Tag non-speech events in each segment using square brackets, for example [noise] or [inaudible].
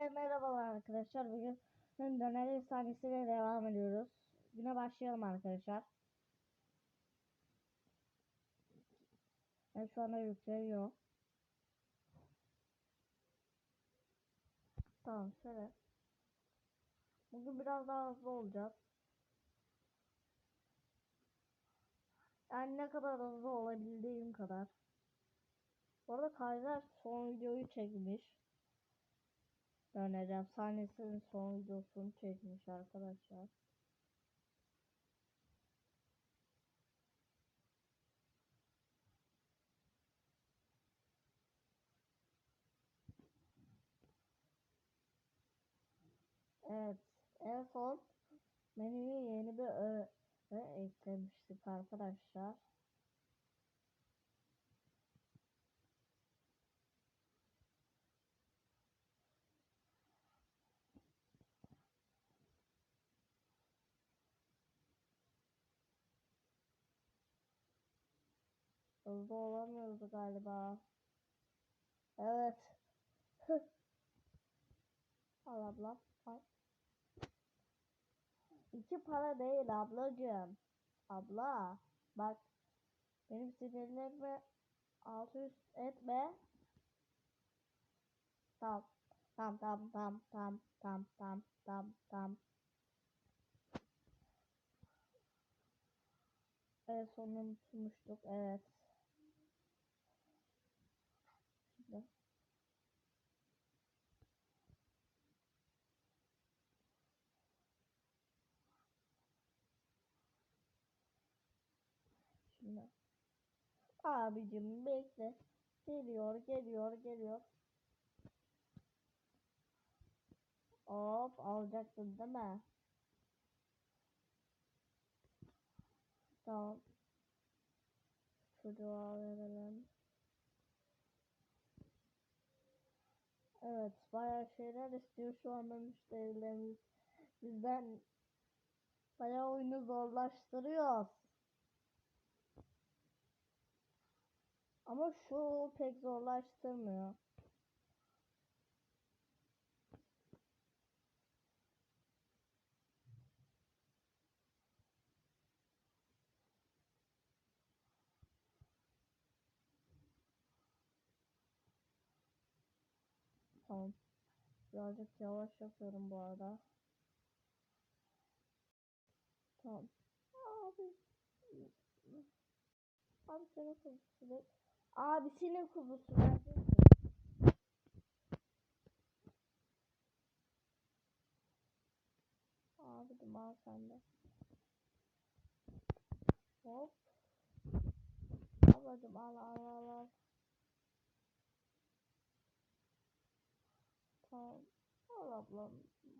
Merhabalar arkadaşlar. Bugün döner efsanesiyle devam ediyoruz. Güne başlayalım arkadaşlar. Evet şu anda yükleniyor. Tamam şöyle. Bugün biraz daha hızlı olacağız. Yani ne kadar hızlı olabildiğim kadar. Bu arada Kaiser son videoyu çekmiş. Döner efsanesinin son videosunu çekmiş arkadaşlar. Evet. En son menüye yeni bir öğe eklemiştik arkadaşlar. Hızlı olamıyordu galiba. Evet. al abla. Al. İki para değil ablacığım. Abla. Bak. Benim sinirlerimi alt üst etme. Tamam. Tamam tamam tamam tamam tamam tamam tamam tamam. Evet sonunu unutmuştuk. Evet. Şimdi. Şimdi. Abicim bekle. Geliyor, geliyor, geliyor. Hop alacaksın değil mi? Tamam. Çocuğa verelim. Evet bayağı şeyler istiyor şu anda müşterilerimiz. Bizden bayağı oyunu zorlaştırıyor. Ama şu pek zorlaştırmıyor. Tamam. Birazcık yavaş yapıyorum bu arada. Tamam. Abi. Abi senin kuzusu. Abisinin kuzusu. Abicim al sen de. Hop. Ablacım al al al al. Tamam. Al ablam.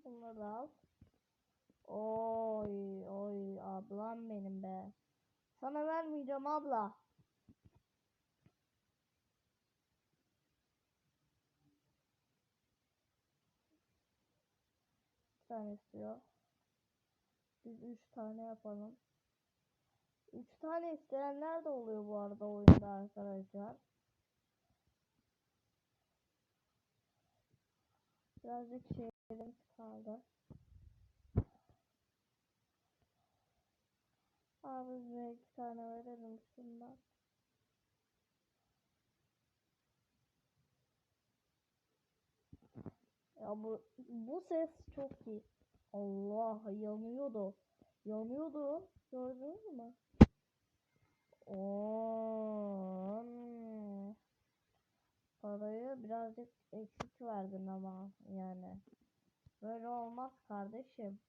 Bunları al. Oy oy ablam benim be. Sana vermeyeceğim abla. Tane istiyor. Biz üç tane yapalım. Üç tane isteyenler de oluyor bu arada oyunda arkadaşlar. Birazcık şeylerimiz kaldı. Abi bize iki tane verelim şundan. Ya bu bu ses çok iyi. Allah yanıyordu. Yanıyordu. Gördünüz mü? Oo. Parayı birazcık eksik verdin ama yani. Böyle olmaz kardeşim.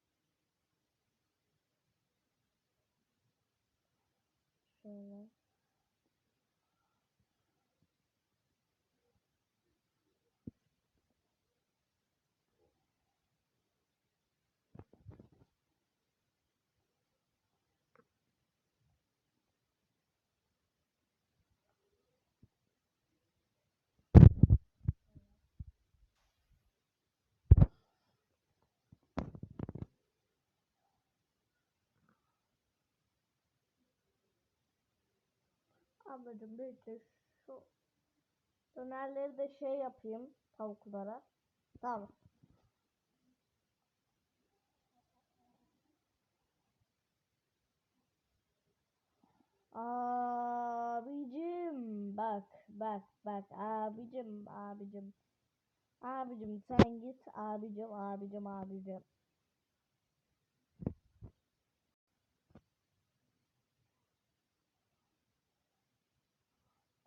Şöyle. Ablacım büyütür. Şu dönerleri de şey yapayım tavuklara. Tamam. Abicim bak bak bak abicim abicim. Abicim sen git abicim abicim abicim.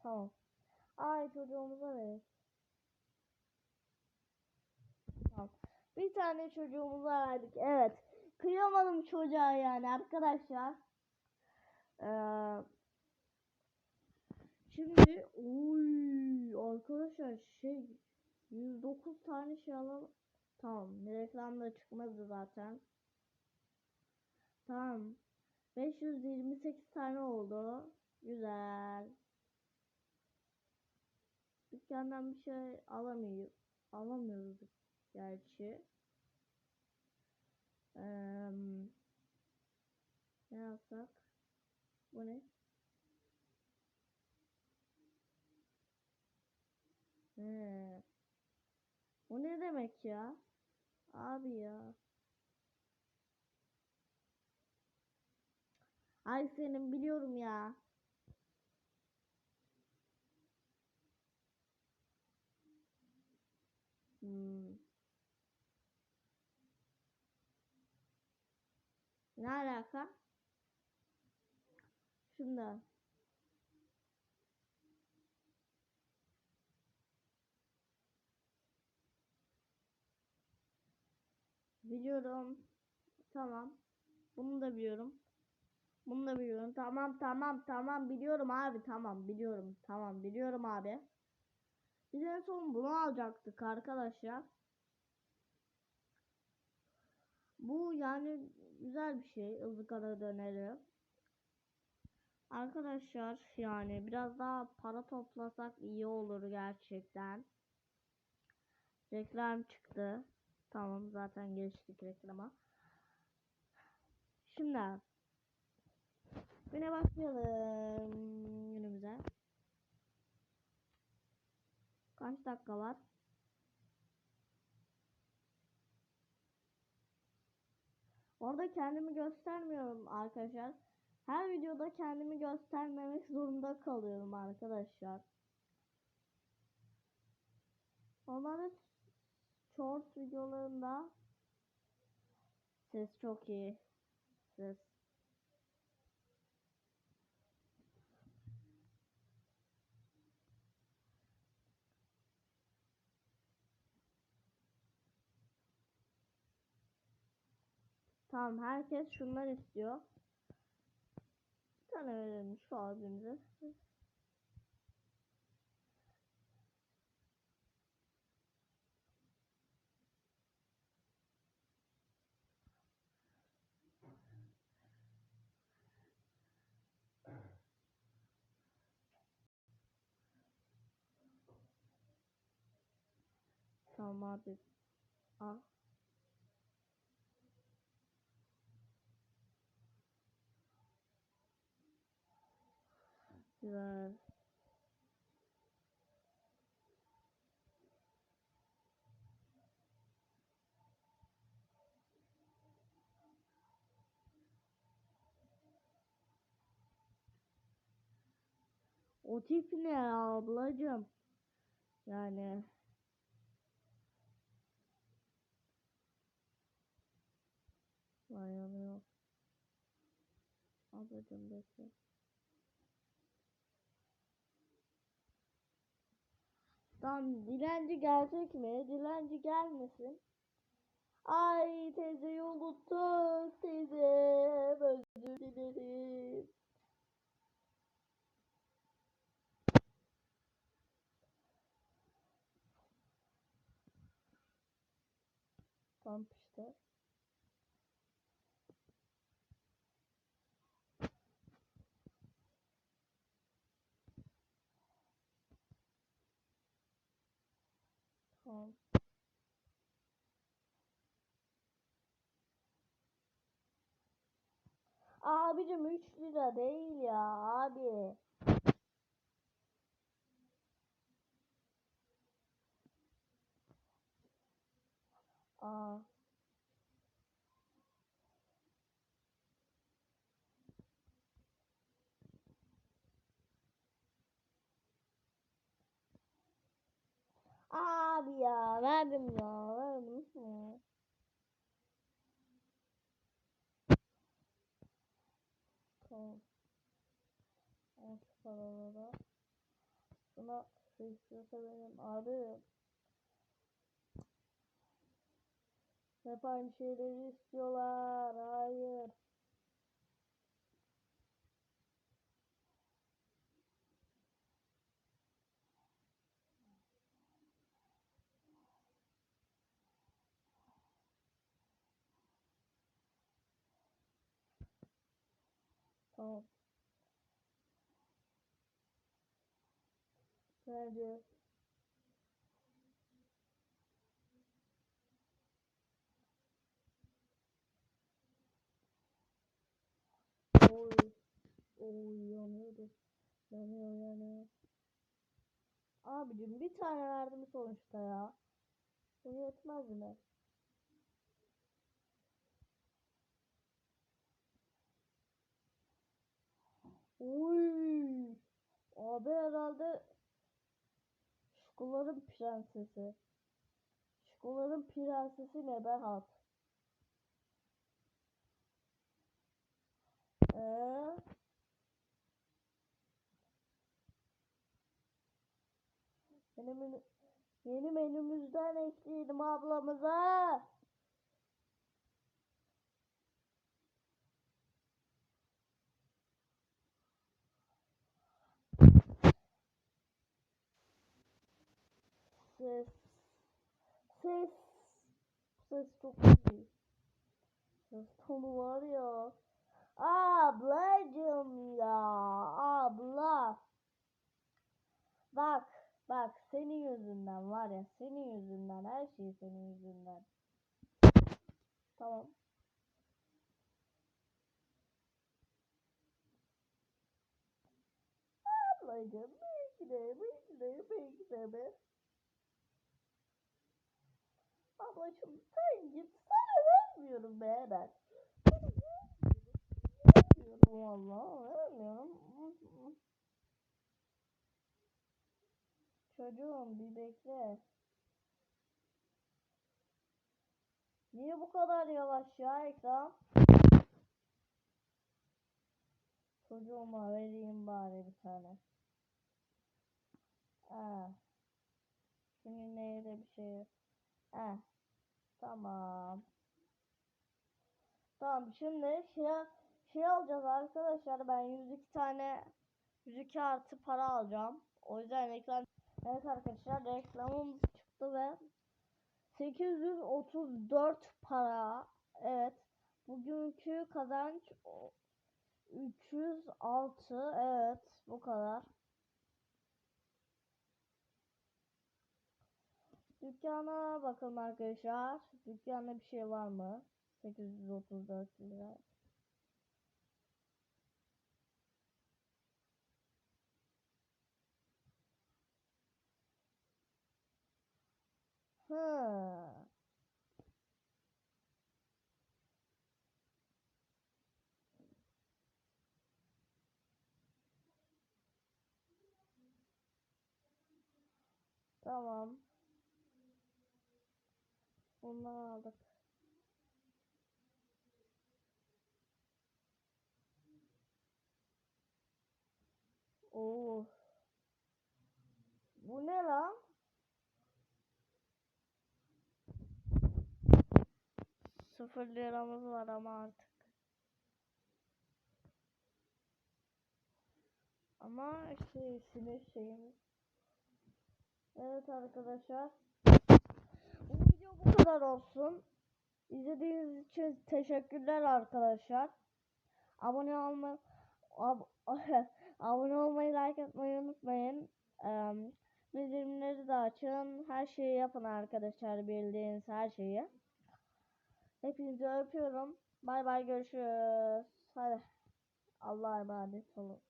Tamam. Ay çocuğumuza ver. Tamam. Bir tane çocuğumuza verdik. Evet. Kıyamadım çocuğa yani arkadaşlar. Ee, şimdi oy arkadaşlar şey 109 tane şey alalım. Tamam. Reklamda çıkmadı zaten. Tamam. 528 tane oldu. Güzel. Dükkandan bir şey alamıyor, alamıyoruz gerçi. Ee, ne yapsak? Bu ne? He. O ne demek ya? Abi ya. Ay senin biliyorum ya. Hmm. Ne alaka? Şunda. Biliyorum. Tamam. Bunu da biliyorum. Bunu da biliyorum. Tamam tamam tamam biliyorum abi tamam biliyorum. Tamam biliyorum abi. Biz en son bunu alacaktık arkadaşlar. Bu yani güzel bir şey ızgara döneri. Arkadaşlar yani biraz daha para toplasak iyi olur gerçekten. Reklam çıktı. Tamam zaten geçtik reklama. Şimdi güne başlayalım günümüze. Kaç dakika var? Orada kendimi göstermiyorum arkadaşlar. Her videoda kendimi göstermemek zorunda kalıyorum arkadaşlar. Onların short videolarında ses çok iyi. Ses. Tamam herkes şunlar istiyor. Bir tane verelim şu abimize. Tamam abi. Al. Güzel. O tip ne ablacım? Yani Vay yanıyor. Ablacım bekle. Tamam dilenci gelecek mi? Dilenci gelmesin. Ay teyzeyi unuttuk teyze. Özür dilerim. Tamam işte. Tamam. Abicim 3 lira değil ya abi. Aa. abi ya. Verdim ya. Verdim. Hı. Tamam. Al şu paraları. Şuna şey istiyorsa benim abi. Hep aynı şeyleri istiyorlar. Hayır. Tamam. Bence Oy. Oy yanıyordu. Yanıyor yanıyor. Abicim bir tane verdim sonuçta ya. Bu yetmez mi? Oy. Abi herhalde Şokoların prensesi. Şokoların prensesi ne Berat? Ee? Yeni, menü, yeni menümüzden ekleyelim ablamıza. Ses. Ses. Ses çok iyi. Ses tonu var ya. Ablacım ya. Abla. Bak. Bak senin yüzünden var ya. Senin yüzünden. Her şey senin yüzünden. Tamam. Ablacım. Belki de. Belki de. Belki de. Ablacım sen git. Sana vermiyorum be ben. Vermiyorum valla. Vermiyorum. Çocuğum bir bekle. Niye bu kadar yavaş ya ekran? Çocuğuma vereyim bari bir tane. Ha. Şimdi neyde bir şey. Ha. Tamam. Tamam şimdi şey, şey alacağız arkadaşlar. Ben 102 tane 102 artı para alacağım. O yüzden ekran Evet arkadaşlar reklamımız çıktı ve 834 para. Evet. Bugünkü kazanç o- 306. Evet. Bu kadar. Dükkana bakalım arkadaşlar. Dükkanda bir şey var mı? 834 lira. Hı. Tamam. Bunları aldık. Oo. Bu ne lan? Sıfır liramız var ama artık. Ama şey sinir şeyimiz. Evet arkadaşlar. Kadar olsun. İzlediğiniz için teşekkürler arkadaşlar. Abone olma ab [laughs] abone olmayı, like atmayı unutmayın. Bildirimleri de açın. Her şeyi yapın arkadaşlar bildiğiniz her şeyi. Hepinizi öpüyorum. Bay bay görüşürüz. Hadi. Allah'a emanet olun.